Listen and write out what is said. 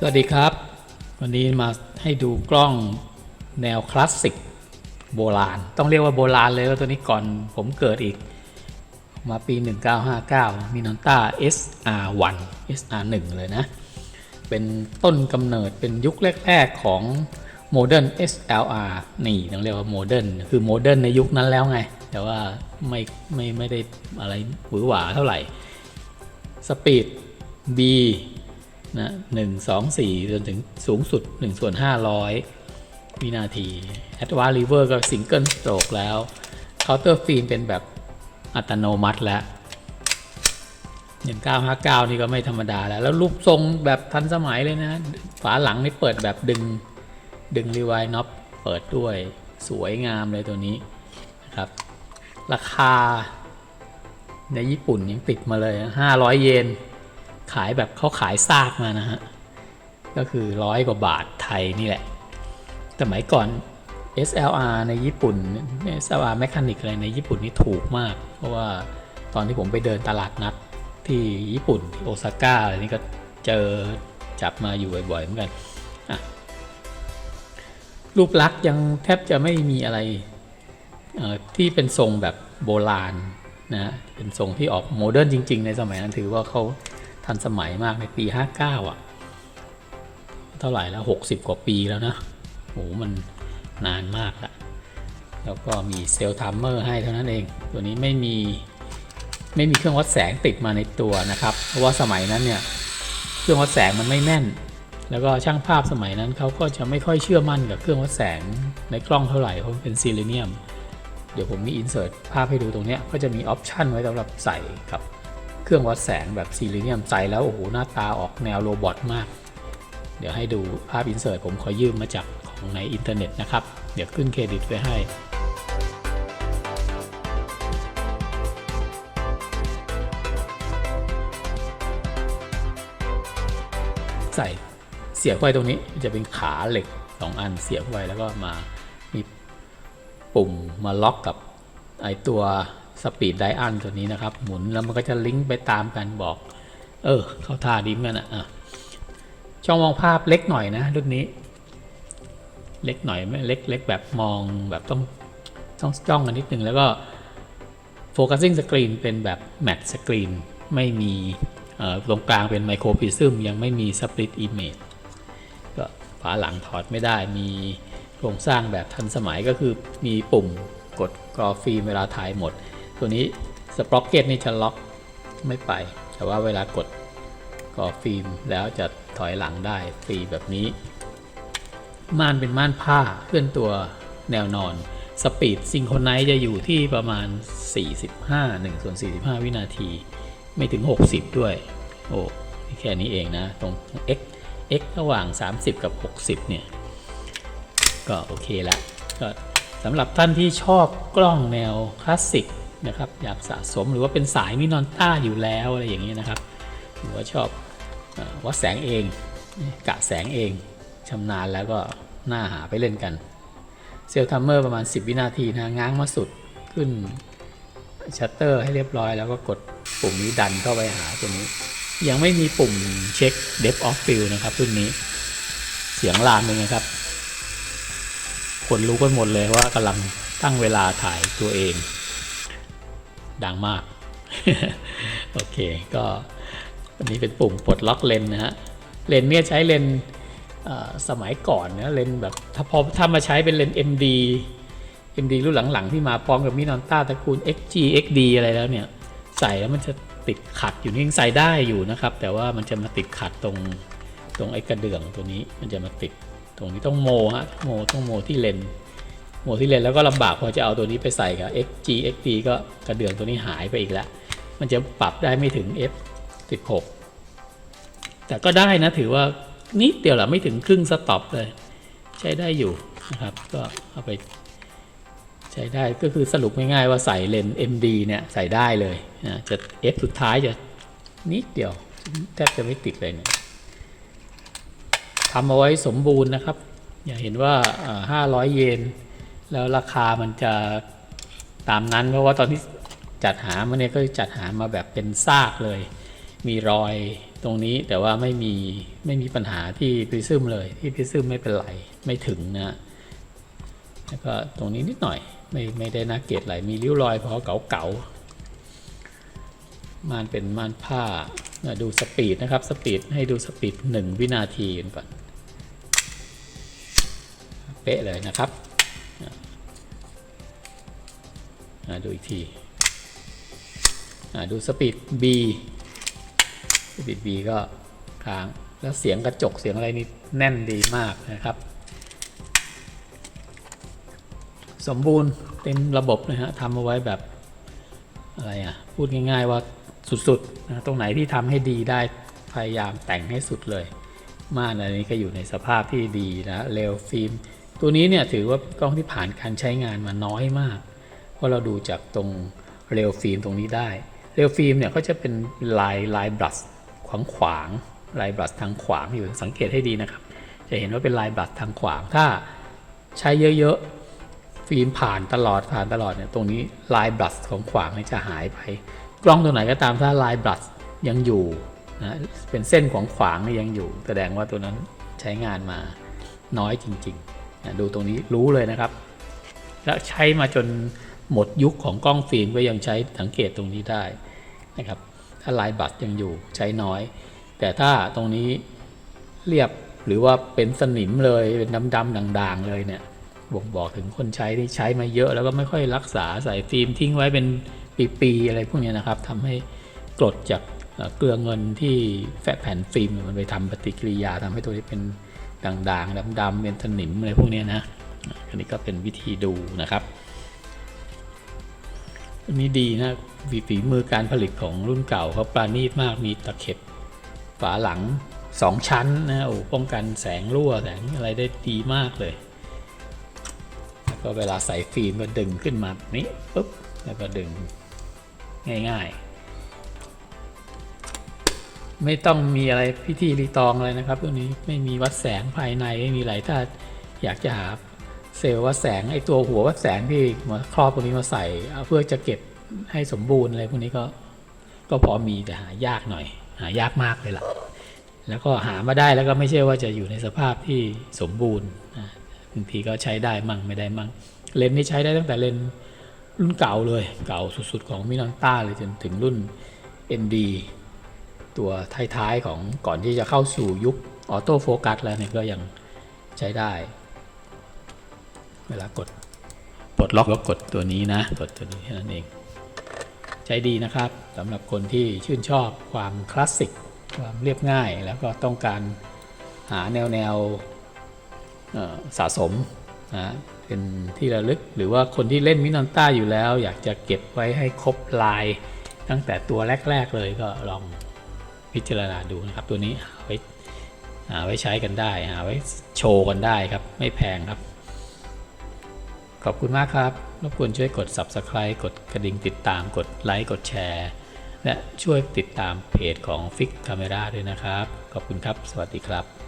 สวัสดีครับ วันนี้มาให้ดูกล้องแนวคลาสสิกโบราณ ต้องเรียกว่าโบราณเลยว่าตัวนี้ก่อนผมเกิดอีก มาปี 1959มินอนต้า SR1 SR1 เลยนะ เป็นต้นกำเนิดเป็นยุคแรก ๆ ของโมเดิร์น SLR นี่ต้องเรียกว่าโมเดิร์นคือโมเดิร์นในยุคนั้นแล้วไง แต่ว่าไม่ไม่ไม่ได้อะไรหวือหวาเท่าไหร่สปีด B นะหนึ่งสองสี่จนถึงสูงสุด1ส่วน500 วินาที Advanced River ก็ Single Stroke แล้ว Counter Film เป็นแบบอัตโนมัติแล้วอย่าง959นี่ก็ไม่ธรรมดาแล้ว แล้วรูปทรงแบบทันสมัยเลยนะ ฝาหลังนี่เปิดแบบดึงดึงรีไวน็อปเปิดด้วยสวยงามเลยตัวนี้นะครับ ราคาในญี่ปุ่นยังติดมาเลย 500 เยน ขายแบบเขาขายซากมานะฮะ ก็คือร้อยกว่าบาทไทยนี่แหละ สมัยก่อน SLR ในญี่ปุ่น SLR Mechanic อะไรในญี่ปุ่นนี่ถูกมาก เพราะว่าตอนที่ผมไปเดินตลาดนัดที่ญี่ปุ่นที่โอซาก้าอะไรนี่ก็เจอจับมาอยู่บ่อยๆเหมือนกัน รูปลักษณ์ยังแทบจะไม่มีอะไรที่เป็นทรงแบบโบราณนะฮะเป็นทรงที่ออกโมเดิร์นจริง ๆ ในสมัยนั้นถือว่าเขา ทันสมัยมากในปี 59 อะ เท่าไหร่แล้ว 60 กว่าปีแล้วนะโหมันนานมากละแล้วก็มีเซลล์ทัมเมอร์ให้เท่านั้นเอง ตัวนี้ไม่มีไม่มีเครื่องวัดแสงติดมาในตัวนะครับ เพราะว่าสมัยนั้นเนี่ยเครื่องวัดแสงมันไม่แม่น แล้วก็ช่างภาพสมัยนั้นเขาก็จะไม่ค่อยเชื่อมั่นกับเครื่องวัดแสงในกล้องเท่าไหร่เพราะมันเป็นซิลิเนียม เดี๋ยวผมมีอินเสิร์ตภาพให้ดูตรงนี้ก็จะมีออปชันไว้สำหรับใส่กับ เครื่องวัดแสงแบบซิลิเนียมใสแล้วโอ้โหหน้าตาออกแนวโรบอทมาก เดี๋ยวให้ดูภาพอินเสิร์ตผมขอยืมมาจากของในอินเทอร์เน็ตนะครับ เดี๋ยวขึ้นเครดิตไว้ให้ใส่เสียบไว้ตรงนี้จะเป็นขาเหล็กสองอันเสียบไว้แล้วก็มามีปุ่มมาล็อกกับไอตัว สปีดไดอันตัวนี้นะครับ หมุนแล้วมันก็จะลิงก์ไปตามกันบอก เออ เข้าท่าดีเหมอนกันอะอะช่องมองภาพเล็กหน่อยนะรุ่นนี้ เล็กหน่อยไม่เล็กเล็กแบบมองแบบต้องต้องจ้องกันนิดนึงแล้วก็โฟกัสซิ่งสกรีนเป็นแบบแมทสกรีนไม่มีตรงกลางเป็นไมโครพิซึมยังไม่มีสปริตอิมเมจก็ฝาหลังถอดไม่ได้มีโครงสร้างแบบทันสมัยก็คือมีปุ่มกดกรอฟิล์มเวลาถ่ายหมด ตัวนี้สปร็อกเก็ตนี่จะล็อกไม่ไป แต่ว่าเวลากดก่อฟิล์มแล้วจะถอยหลังได้ฟรีแบบนี้ ม่านเป็นม่านผ้าเคลื่อนตัวแนวนอนสปีดซิงโครไนซ์จะอยู่ที่ประมาณ 45 1ส่วน45 วินาที ไม่ถึง 60 ด้วย โอ้แค่นี้เองนะ ตรง x x ระหว่าง 30 กับ 60 เนี่ย ก็โอเคละก็สำหรับท่านที่ชอบกล้องแนวคลาสสิก นะครับ อยากสะสมหรือว่าเป็นสายมินอนต้าอยู่แล้วอะไรอย่างนี้นะครับหรือว่าชอบวัดแสงเองกะแสงเองชำนาญแล้วก็น่าหาไปเล่นกัน เซลทัมเมอร์ประมาณ 10 วินาทีนะง้างมาสุดขึ้นชัตเตอร์ให้เรียบร้อยแล้วก็กดปุ่มนี้ดันเข้าไปหาตัวนี้ ยังไม่มีปุ่มเช็ค depth of field นะครับรุ่นนี้เสียงลามเป็นไงครับ คนรู้กันหมดเลยว่ากำลังตั้งเวลาถ่ายตัวเอง ดังมาก โอเค ก็อันนี้เป็นปุ่มปลดล็อกเลนนะฮะ เลนเนี่ยใช้เลนสมัยก่อนนะเลนแบบถ้าพอถ้ามาใช้เป็นเลน MD MD รุ่นหลังๆ ที่มาพร้อมกับมินอนต้าตระกูล XG XD อะไรแล้วเนี่ย ใส่แล้วมันจะติดขัดอยู่นี่ยังใส่ได้อยู่นะครับ แต่ว่ามันจะมาติดขัดตรงตรงไอ้กระเดื่องตัวนี้มันจะมาติดตรงนี้ต้องโมฮะโมต้องโมที่เลน ส์โมที่เลนแล้วก็ลำบากพอจะเอาตัวนี้ไปใส่กับ XG XD ก็กระเดื่องตัวนี้หายไปอีกแล้ว มันจะปรับได้ไม่ถึง F 16แต่ก็ได้นะถือว่านิดเดียวแหละไม่ถึงครึ่งสต็อปเลย ใช้ได้อยู่นะครับ ก็เอาไปใช้ได้ก็คือสรุปง่ายๆว่าใส่เลน MD เนี่ยใส่ได้เลยนะจะ F สุดท้ายจะนิดเดียวแทบจะไม่ติดเลยเนี่ยทำเอาไว้สมบูรณ์นะครับ อย่าเห็นว่าห้าร้อยเยน แล้วราคามันจะตามนั้น เพราะว่าตอนที่จัดหามาเนี่ยก็จัดหามาแบบเป็นซากเลย มีรอยตรงนี้แต่ว่าไม่มีไม่มีปัญหาที่พิซึมเลยที่พิซึมไม่เป็นไรไม่ถึงนะแล้วก็ตรงนี้นิดหน่อยไม่ไม่ได้น่าเกลียดอะไรมีริ้วรอยพอเก่าๆม่านเป็นม่านผ้าดูสปีดนะครับสปีดให้ดูสปีดหนึ่งวินาทีก่อนเป๊ะเลยนะครับ ดูอีกทีดูสปีด B สปีด B ก็ค้าง แล้วเสียงกระจกเสียงอะไรนี่แน่นดีมากนะครับ สมบูรณ์เต็มระบบนะฮะทำเอาไว้แบบอะไรอะ พูดง่ายๆว่าสุดๆนะตรงไหนที่ทำให้ดีได้พยายามแต่งให้สุดเลย ม่านอันนี้ก็อยู่ในสภาพที่ดีนะเรลฟิล์ม ตัวนี้เนี่ยถือว่ากล้องที่ผ่านการใช้งานมาน้อยมาก เพราะเราดูจากตรงเรลฟิล์มตรงนี้ได้ เรลฟิล์มเนี่ยก็จะเป็นลายลายบลัชขวางขวางๆลายบลัชทางขวางอยู่สังเกตให้ดีนะครับ จะเห็นว่าเป็นลายบลัชทางขวางถ้าใช้เยอะๆฟิล์มผ่านตลอดผ่านตลอดเนี่ยตรงนี้ลายบลัชของขวางนี่จะหายไป กล้องตัวไหนก็ตามถ้าลายบลัชยังอยู่นะเป็นเส้นของขวางเนี่ยยังอยู่ แสดงว่าตัวนั้นใช้งานมาน้อยจริงๆนะดูตรงนี้รู้เลยนะครับ แล้วใช้มาจน หมดยุคของกล้องฟิล์มก็ยังใช้สังเกตตรงนี้ได้นะครับถ้าลายบัตรยังอยู่ใช้น้อย แต่ถ้าตรงนี้เรียบหรือว่าเป็นสนิมเลยเป็นดำๆด่าง ๆ เลยเนี่ยบ่งบอกถึงคนใช้ที่ใช้มาเยอะแล้วก็ไม่ค่อยรักษาใส่ฟิล์มทิ้งไว้เป็นปีๆอะไรพวกนี้นะครับทำให้กรดจากเกลือเงินที่แฟแผ่นฟิล์มมันไปทำปฏิกิริยาทำให้ตัวนี้เป็นด่างๆดำๆเป็นสนิมอะไรพวกนี้นะอันนี้ก็เป็นวิธีดูนะครับ อันนี้ดีนะฝีฝีมือการผลิตของรุ่นเก่าเขาปราณีตมากมีตะเข็บฝาหลังสองชั้นนะโอ้ป้องกันแสงรั่วแสงอะไรได้ดีมากเลย แล้วก็เวลาใส่ฟิล์มก็ดึงขึ้นมานี้ปุ๊บแล้วก็ดึงง่ายๆ ไม่ต้องมีอะไรพิธีรีตองอะไรนะครับตัวนี้ไม่มีวัดแสงภายในไม่มีอะไรถ้าอยากจะหา เซลล์วัดแสงไอตัวหัววัดแสงที่มาครอบตรงนี้มาใส่เพื่อจะเก็บให้สมบูรณ์อะไรพวกนี้ก็ก็พอมีแต่หายากหน่อย หายากมากเลยล่ะ แล้วก็หามาได้แล้วก็ไม่ใช่ว่าจะอยู่ในสภาพที่สมบูรณ์บางทีก็ใช้ได้มั่งไม่ได้มั่งเลนส์นี่ใช้ได้ตั้งแต่เลนส์รุ่นเก่าเลยเก่าสุดๆของมินอนต้าเลยจนถึงรุ่น ND ตัวท้ายๆของก่อนที่จะเข้าสู่ยุคออโต้โฟกัสแล้วเนี่ยก็ยังใช้ได้ เวลากดปลดล็อกก็กดตัวนี้นะกดตัวนี้แค่นั้นเอง ใช้ดีนะครับสำหรับคนที่ชื่นชอบความคลาสสิกความเรียบง่าย แล้วก็ต้องการหาแนวแนวสะสมนะเป็นที่ระลึกหรือว่าคนที่เล่นมินอนต้าอยู่แล้ว อยากจะเก็บไว้ให้ครบลาย ตั้งแต่ตัวแรก ๆ เลยก็ลองพิจารณาดูนะครับ ตัวนี้หาไว้หาไว้ใช้กันได้ หาไว้โชว์กันได้ครับ ไม่แพงครับ ขอบคุณมากครับ รบกวนช่วยกด Subscribe กดกระดิ่งติดตามกดไลค์กดแชร์ และช่วยติดตามเพจของ Fix Camera ด้วยนะครับ ขอบคุณครับ สวัสดีครับ